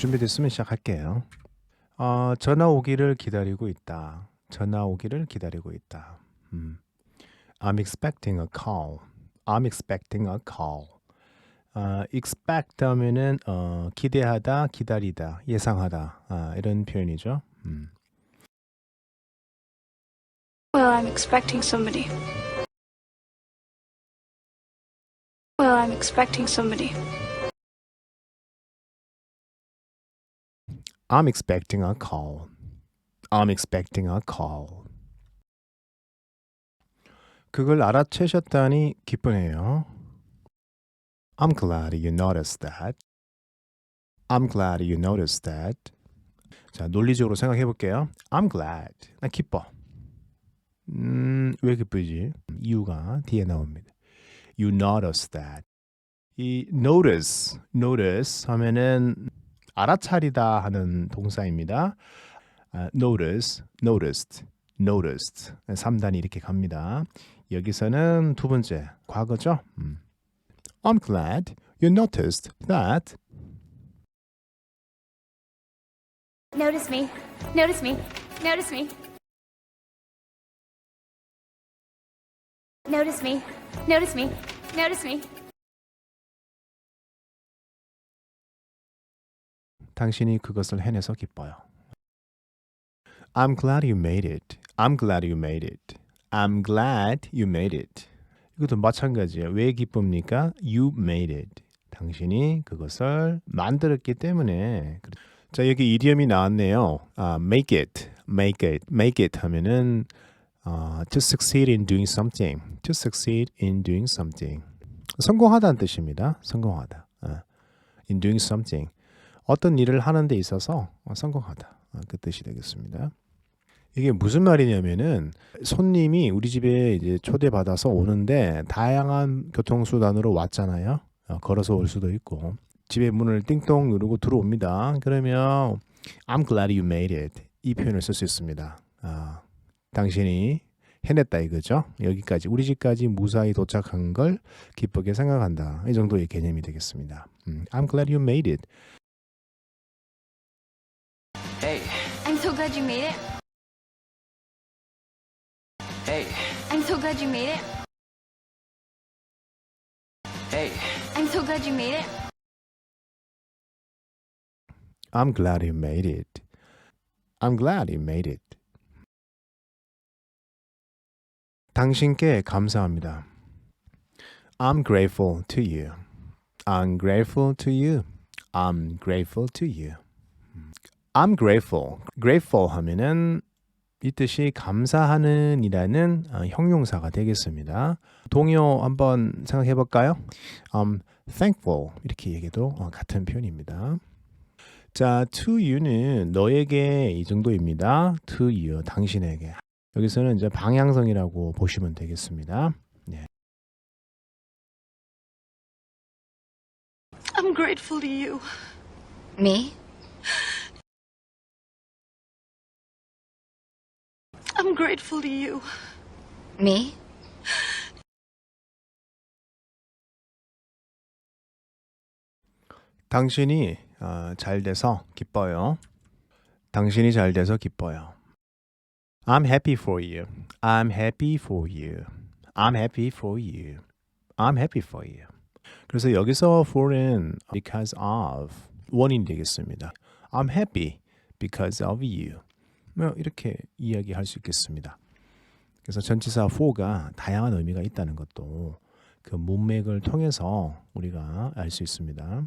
준비됐으면 시작할게요. 어, 전화 오기를 기다리고 있다. 전화 오기를 기다리고 있다. 음. I'm expecting a call. I'm expecting a call. 어, expect 하면은 어, 기대하다, 기다리다, 예상하다 아, 이런 표현이죠. 음. Well, I'm expecting somebody. Well, I'm expecting somebody. I'm expecting a call. I'm expecting a call. 그걸 알아채셨다니 기쁘네요. I'm glad you noticed that. I'm glad you noticed that. 자, 논리적으로 생각해 볼게요. I'm glad. 나 기뻐. 음, 왜 기쁘지? 이유가 뒤에 나옵니다. You noticed that. 이 notice, notice 하면은 알아차리다 하는 동사입니다. 아, notice, noticed, noticed. 3단이 이렇게 갑니다. 여기서는 두 번째 과거죠. 음. I'm glad you noticed that. Notice me. Notice me. Notice me. Notice me. Notice me. Notice me. 당신이 그것을 해내서 기뻐요. I'm glad you made it. I'm glad you made it. I'm glad you made it. 이것도 마찬가지예요. 왜 기쁩니까? You made it. 당신이 그것을 만들었기 때문에. 자 여기 이디엄이 나왔네요. 아, make it, make it, make it 하면은 아, to succeed in doing something, to succeed in doing something. 성공하다는 뜻입니다. 성공하다. 아, in doing something. 어떤 일을 하는 데 있어서 어, 성공하다. 아, 그 뜻이 되겠습니다. 이게 무슨 말이냐면은 손님이 우리 집에 이제 초대받아서 오는데 다양한 교통수단으로 왔잖아요. 어, 걸어서 올 수도 있고 집에 문을 띵동 누르고 들어옵니다. 그러면 I'm glad you made it 이 표현을 쓸 수 있습니다. 아, 당신이 해냈다 이거죠. 여기까지 우리 집까지 무사히 도착한 걸 기쁘게 생각한다. 이 정도의 개념이 되겠습니다. 음, I'm glad you made it. glad you made it. hey, I'm so glad you made it. hey, I'm so glad you made it. I'm glad you made it. I'm glad you made it. 당신께 감사합니다. I'm grateful to you. I'm grateful to you. I'm grateful to you. I'm grateful. grateful 하면은 이 뜻이 감사하는 이라는 어, 형용사가 되겠습니다. 동요 한번 생각해 볼까요? I'm thankful 이렇게 얘기해도 어, 같은 표현입니다. 자, to you는 너에게 이 정도입니다. to you, 당신에게. 여기서는 이제 방향성이라고 보시면 되겠습니다. 네. I'm grateful to you. Me? I'm grateful to you. Me? 당신이 어, 잘 돼서 기뻐요. 당신이 잘 돼서 기뻐요. I'm happy for you. I'm happy for you. I'm happy for you. I'm happy for you. 그래서 여기서 for는 because of 원인이 되겠습니다. I'm happy because of you. 뭐 이렇게 이야기할 수 있겠습니다. 그래서 전치사 for가 다양한 의미가 있다는 것도 그 문맥을 통해서 우리가 알 수 있습니다.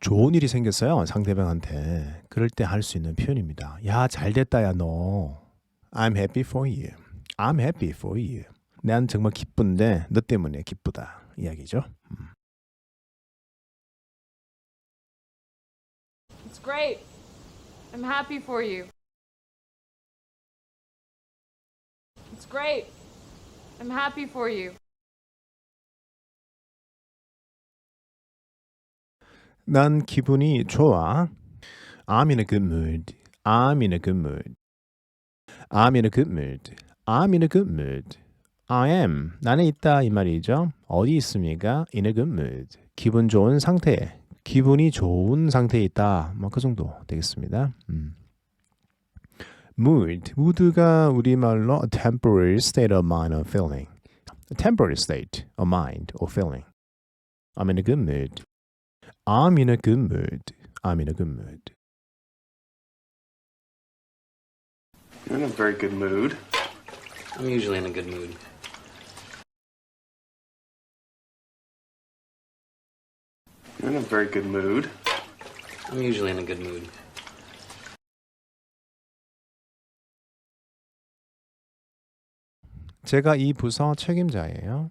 좋은 일이 생겼어요 상대방한테 그럴 때 할 수 있는 표현입니다 야 잘 됐다 야 너 I'm happy for you I'm happy for you 난 정말 기쁜데 너 때문에 기쁘다 이야기죠 음. It's great. I'm happy for you. It's great. I'm happy for you. 난 기분이 좋아 I'm in a good mood I'm in a good mood I'm in a good mood I'm in a good mood I am 나는 있다 이 말이죠 어디 있습니까? In a good mood 기분 좋은 상태에 기분이 좋은 상태에 있다. 뭐 그 정도 되겠습니다. 음. mood. mood가 우리말로 a temporary state of mind or feeling. A temporary state of mind or feeling. I'm in a good mood. I'm in a good mood. I'm in a good mood. You're in a very good mood. I'm usually in a good mood. You're in a very good mood. I'm usually in a good mood. 제가 이 부서 책임자예요.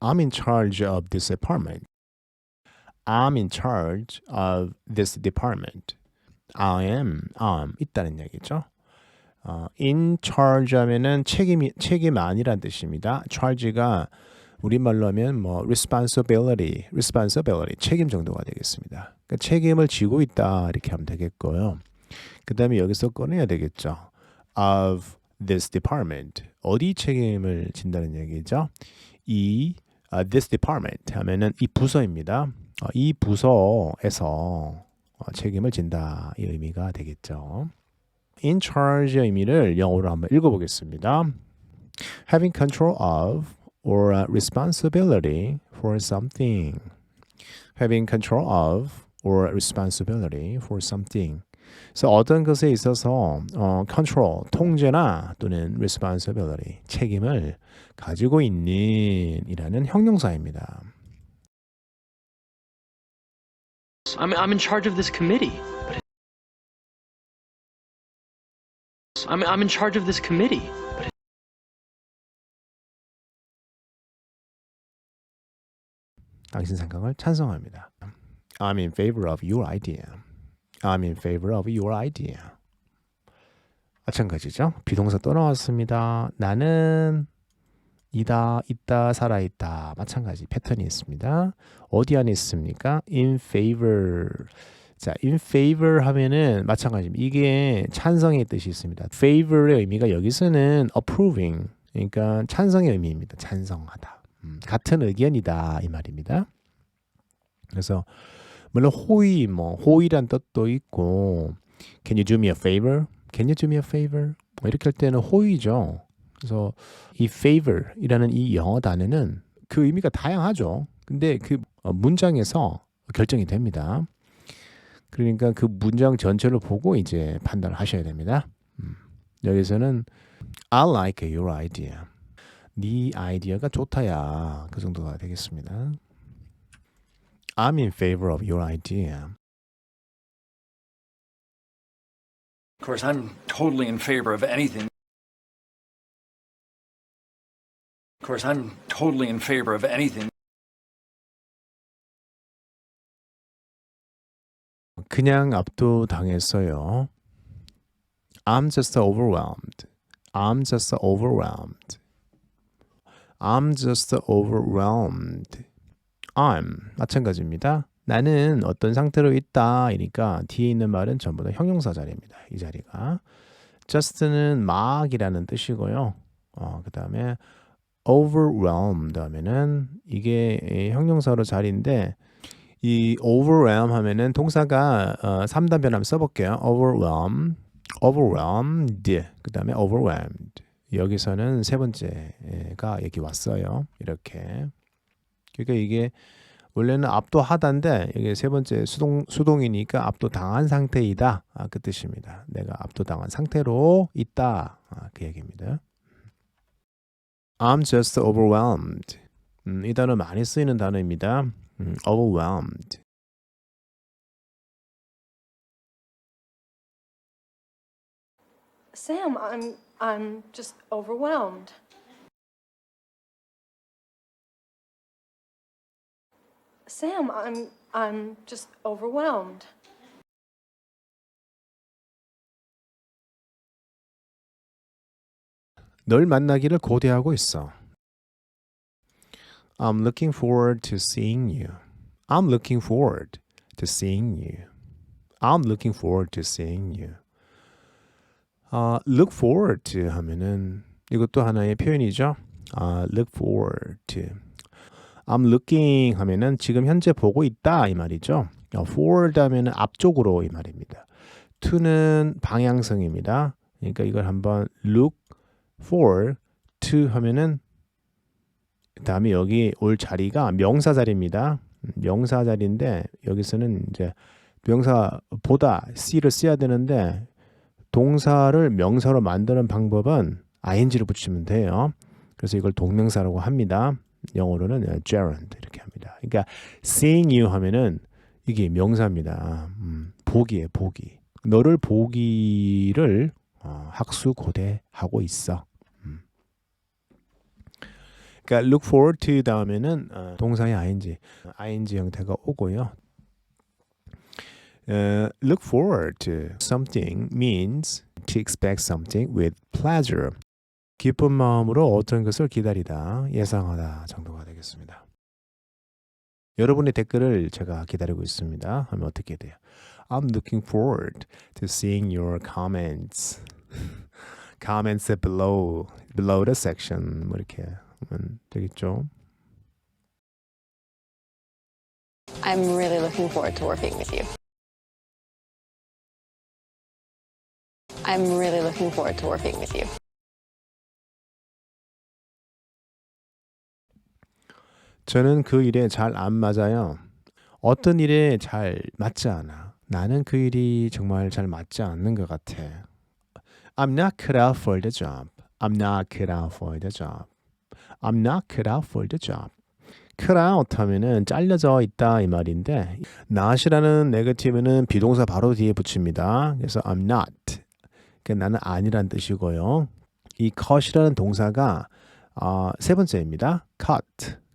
I'm in charge of this department. I'm in charge of this department. I am, I'm 있다는 얘기죠. 어, in charge 하면은 책임이 책임 아니란 뜻입니다. charge가 우리말로 하면 뭐 responsibility, responsibility 책임 정도가 되겠습니다. 그러니까 책임을 지고 있다 이렇게 하면 되겠고요. 그다음에 여기서 꺼내야 되겠죠. of this department 어디 책임을 진다는 얘기죠? 이 아, this department 하면은 이 부서입니다. 어, 이 부서에서 어, 책임을 진다 이 의미가 되겠죠. in charge의 의미를 영어로 한번 읽어보겠습니다. having control of or uh, responsibility for something. having control of or responsibility for something. 그래서 어떤 것에 있어서 어, control, 통제나 또는 responsibility, 책임을 가지고 있는 이라는 형용사입니다. I'm, I'm in charge of this committee. I'm, I'm in charge of this committee. 당신 생각을 찬성합니다. I'm in favor of your idea. I'm in favor of your idea. 마찬가지죠. 비동사 또 나왔습니다. 나는 이다, 있다, 살아있다. 마찬가지 패턴이 있습니다. 어디 안에 있습니까? in favor. 자, in favor 하면은 마찬가지입니다. 이게 찬성의 뜻이 있습니다. favor의 의미가 여기서는 approving. 그러니까 찬성의 의미입니다. 찬성하다. 음, 같은 의견이다 이 말입니다. 그래서 물론 호의 뭐 호의란 뜻도 있고 Can you do me a favor? Can you do me a favor? 뭐 이렇게 할 때는 호의죠. 그래서 이 favor이라는 이 영어 단어는 그 의미가 다양하죠. 근데 그 어, 문장에서 결정이 됩니다. 그러니까 그 문장 전체를 보고 이제 판단을 하셔야 됩니다. 음, 여기서는 I like your idea. 네 아이디어가 좋다야. 그 정도가 되겠습니다. I'm in favor of your idea. Of course, I'm totally in favor of anything. Of course, I'm totally in favor of anything. 그냥 압도당했어요. I'm just overwhelmed. I'm just overwhelmed. I'm just overwhelmed. I'm 마찬가지입니다. 나는 어떤 상태로 있다. 이니까 뒤에 있는 말은 전부 다 형용사 자리입니다. 이 자리가 just는 막이라는 뜻이고요. 어, 그 다음에 overwhelmed 하면은 이게 형용사로 자리인데 이 overwhelm 하면은 동사가 어, 3단 변함 써볼게요. overwhelm, overwhelmed, 그 다음에 overwhelmed. 여기서는 세 번째가 여기 왔어요. 이렇게. 그러니까 이게 원래는 압도하다인데 이게 세 번째 수동 수동이니까 압도 당한 상태이다. 아, 그 뜻입니다. 내가 압도 당한 상태로 있다. 아, 그 얘기입니다. I'm just overwhelmed. 음, 이 단어 많이 쓰이는 단어입니다. 음, overwhelmed. Sam, I'm I'm just overwhelmed. Sam, I'm I'm just overwhelmed. 널 만나기를 고대하고 있어. I'm looking forward to seeing you. I'm looking forward to seeing you. I'm looking forward to seeing you. 아, look forward to 하면은 이것도 하나의 표현이죠. 아, look forward to. I'm looking 하면은 지금 현재 보고 있다 이 말이죠. 어, forward 하면은 앞쪽으로 이 말입니다. to는 방향성입니다. 그러니까 이걸 한번 look for to 하면은 그다음에 여기 올 자리가 명사 자리입니다. 음, 명사 자리인데 여기서는 이제 명사 보다 c를 써야 되는데 동사를 명사로 만드는 방법은 ing를 붙이면 돼요. 그래서 이걸 동명사라고 합니다. 영어로는 gerund 이렇게 합니다. 그러니까 seeing you 하면은 이게 명사입니다. 음, 보기에 보기. 너를 보기를 어, 학수 고대하고 있어. 음. 그러니까 look forward to 다음에는 어, 동사의 ing, ing 형태가 오고요. 어, look forward to something means to expect something with pleasure. 기쁜 마음으로 어떤 것을 기다리다, 예상하다 정도가 되겠습니다. 여러분의 댓글을 제가 기다리고 있습니다. 하면 어떻게 돼요? I'm looking forward to seeing your comments. comments below below the section 뭐 이렇게 하면 되겠죠. I'm really looking forward to working with you. I'm really looking forward to working with you. 저는 그 일에 잘 안 맞아요. 어떤 일에 잘 맞지 않아. 나는 그 일이 정말 잘 맞지 않는 것 같아. I'm not cut out for the job. I'm not cut out for the job. I'm not cut out for the job. cut out 하면은 잘려져 있다 이 말인데 not이라는 네거티브는 비동사 바로 뒤에 붙입니다. 그래서 I'm not. 그러니까 나는 아니란 뜻이고요. 이 cut이라는 동사가 어, 세 번째입니다. cut,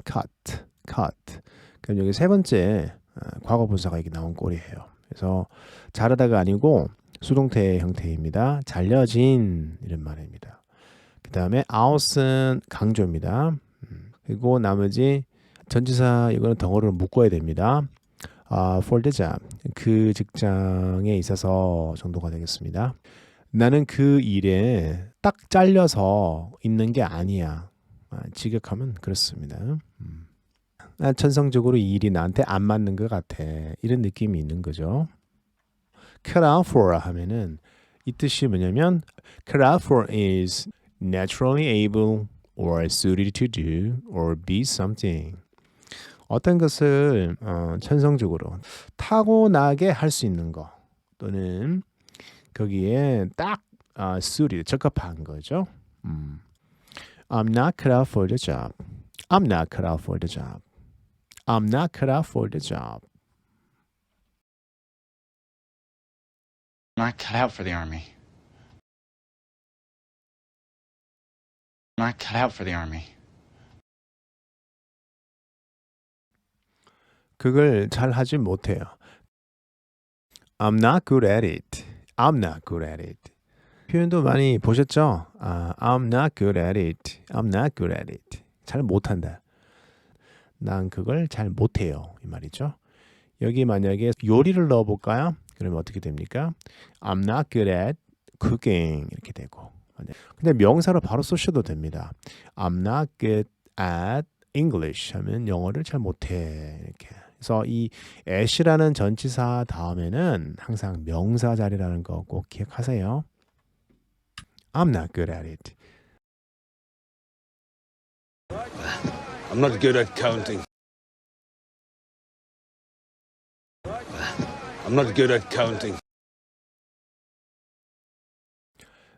cut, cut. 그럼 여기 세 번째 어, 과거 분사가 이렇게 나온 꼴이에요. 그래서 자르다가 아니고 수동태 형태입니다. 잘려진 이런 말입니다. 그 다음에 out은 강조입니다. 음, 그리고 나머지 전치사 이거는 덩어리로 묶어야 됩니다. 아, for the job 그 직장에 있어서 정도가 되겠습니다. 나는 그 일에 딱 잘려서 있는 게 아니야. 아, 직역하면 그렇습니다. 음. 난 천성적으로 이 일이 나한테 안 맞는 것 같아. 이런 느낌이 있는 거죠. cut out for 하면은 이 뜻이 뭐냐면 cut out for is naturally able or suited to do or be something. 어떤 것을 어, 천성적으로 타고나게 할 수 있는 거 또는 거기에 딱 아, suited 적합한 거죠. 음. I'm not cut out for the job. I'm not cut out for the job. I'm not cut out for the job. Not cut out for the army. Not cut out for the army. 그걸 잘 하지 못해요. I'm not good at it. I'm not good at it. 표현도 많이 보셨죠? 아, I'm not good at it. I'm not good at it. 잘 못한다. 난 그걸 잘 못해요. 이 말이죠. 여기 만약에 요리를 넣어볼까요? 그러면 어떻게 됩니까? I'm not good at cooking 이렇게 되고. 근데 명사로 바로 쓰셔도 됩니다. I'm not good at English 하면 영어를 잘 못해 이렇게. 그래서 이 at이라는 전치사 다음에는 항상 명사 자리라는 거 꼭 기억하세요. I'm not good at it. I'm not good at counting. I'm not good at counting.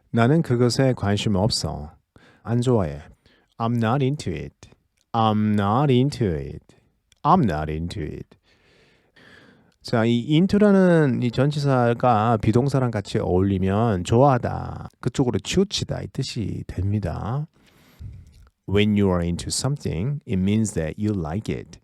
나는 그것에 관심 없어. 안 좋아해. I'm not into it. I'm not into it. I'm not into it. 자, 이 into라는 이 전치사가 비동사랑 같이 어울리면 좋아하다, 그쪽으로 치우치다 이 뜻이 됩니다. When you are into something, it means that you like it.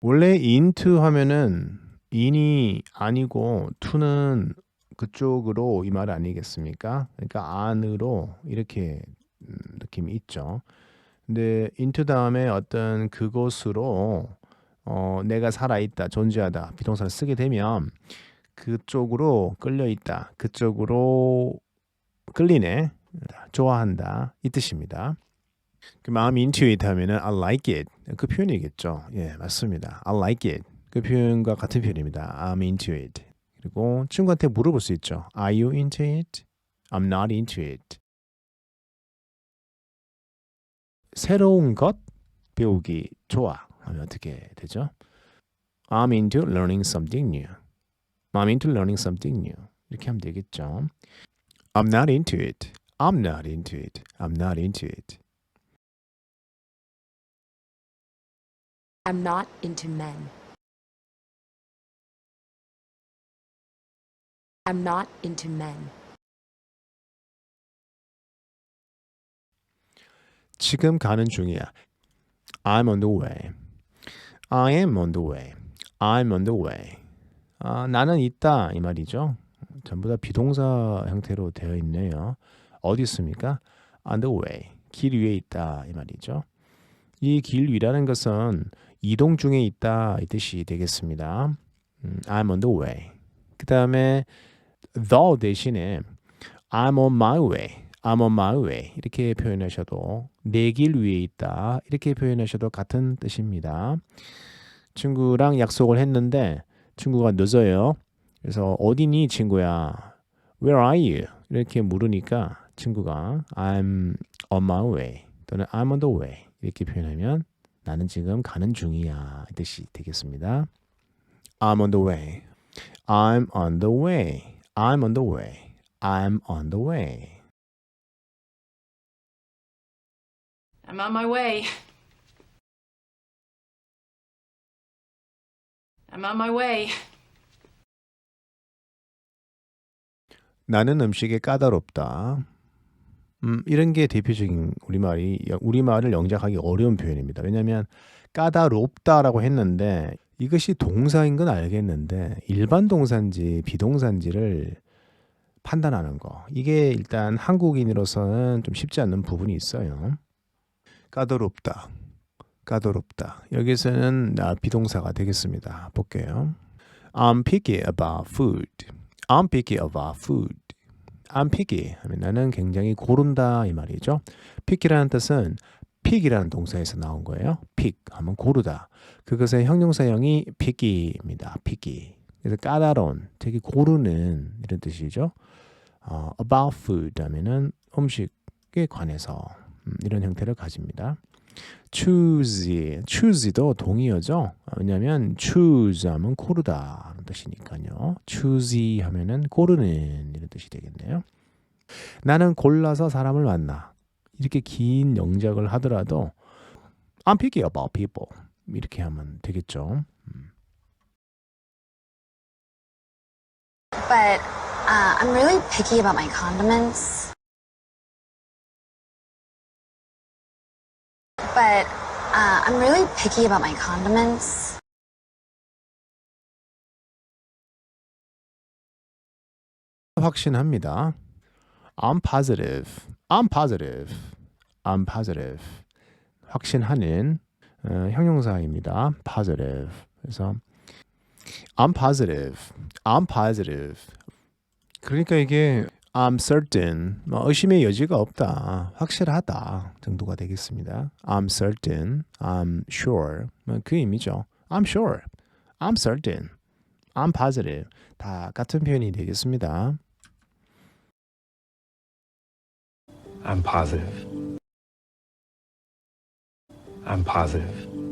원래 into 하면은 in이 아니고 to는 그쪽으로 이 말 아니겠습니까? 그러니까 안으로 이렇게 음, 느낌이 있죠. 근데 into 다음에 어떤 그곳으로 어, 내가 살아있다, 존재하다 비동사를 쓰게 되면 그쪽으로 끌려 있다, 그쪽으로 끌리네, 좋아한다 이 뜻입니다. I'm into it 하면은 I like it 그 표현이겠죠. 예, 맞습니다. I like it 그 표현과 같은 표현입니다. I'm into it. 그리고 친구한테 물어볼 수 있죠. Are you into it? I'm not into it. 새로운 것 배우기 좋아 하면 어떻게 되죠? I'm into learning something new. I'm into learning something new. 이렇게 하면 되겠죠. I'm not into it. I'm not into it. I'm not into it. I'm not into men. I'm not into men. 지금 가는 중이야. I'm on the way. I am on the way. I'm on the way. 아, 나는 있다 이 말이죠. 전부 다 비동사 형태로 되어 있네요. 어디 있습니까? On the way. 길 위에 있다 이 말이죠. 이 길 위라는 것은 이동 중에 있다 이 뜻이 되겠습니다. 음, I'm on the way. 그 다음에 the 대신에 I'm on my way. I'm on my way 이렇게 표현하셔도 내 길 위에 있다 이렇게 표현하셔도 같은 뜻입니다. 친구랑 약속을 했는데 친구가 늦어요. 그래서 어디니 친구야? Where are you? 이렇게 물으니까 친구가 I'm on my way 또는 I'm on the way 이렇게 표현하면 나는 지금 가는 중이야 이 뜻이 되겠습니다. I'm on the way. I'm on the way. I'm on the way. I'm on the way. I'm on my way. I'm on my way. 나는 음식에 까다롭다. 음, 이런 게 대표적인 우리말이 우리말을 영작하기 어려운 표현입니다. 왜냐하면 까다롭다라고 했는데 이것이 동사인 건 알겠는데 일반 동사인지 비동사인지를 판단하는 거 이게 일단 한국인으로서는 좀 쉽지 않는 부분이 있어요. 까다롭다, 까다롭다. 여기서는 아, 비동사가 되겠습니다. 볼게요. I'm picky about food. I'm picky about food. I'm picky 하면 나는 굉장히 고른다 이 말이죠. picky라는 뜻은 pick이라는 동사에서 나온 거예요. pick 하면 고르다. 그것의 형용사형이 picky입니다. picky. 그래서 까다로운, 되게 고르는 이런 뜻이죠. 어, about food 하면은 음식에 관해서 음, 이런 형태를 가집니다. choose, choose도 동의어죠. 왜냐하면 choose 하면 고르다 하는 뜻이니까요. choose 하면은 고르는 이런 뜻이 되겠네요. 나는 골라서 사람을 만나. 이렇게 긴 영작을 하더라도 I'm picky about people 이렇게 하면 되겠죠. But uh, I'm really picky about my condiments. But uh, I'm really picky about my condiments. 확신합니다. I'm positive. I'm positive. I'm positive. 확신하는 어, 형용사입니다. positive. 그래서 I'm positive. I'm positive. 그러니까 이게 I'm certain. 뭐 의심의 여지가 없다. 확실하다 정도가 되겠습니다. I'm certain. I'm sure. 뭐 그 의미죠. I'm sure. I'm certain. I'm positive. 다 같은 표현이 되겠습니다. I'm positive. I'm positive.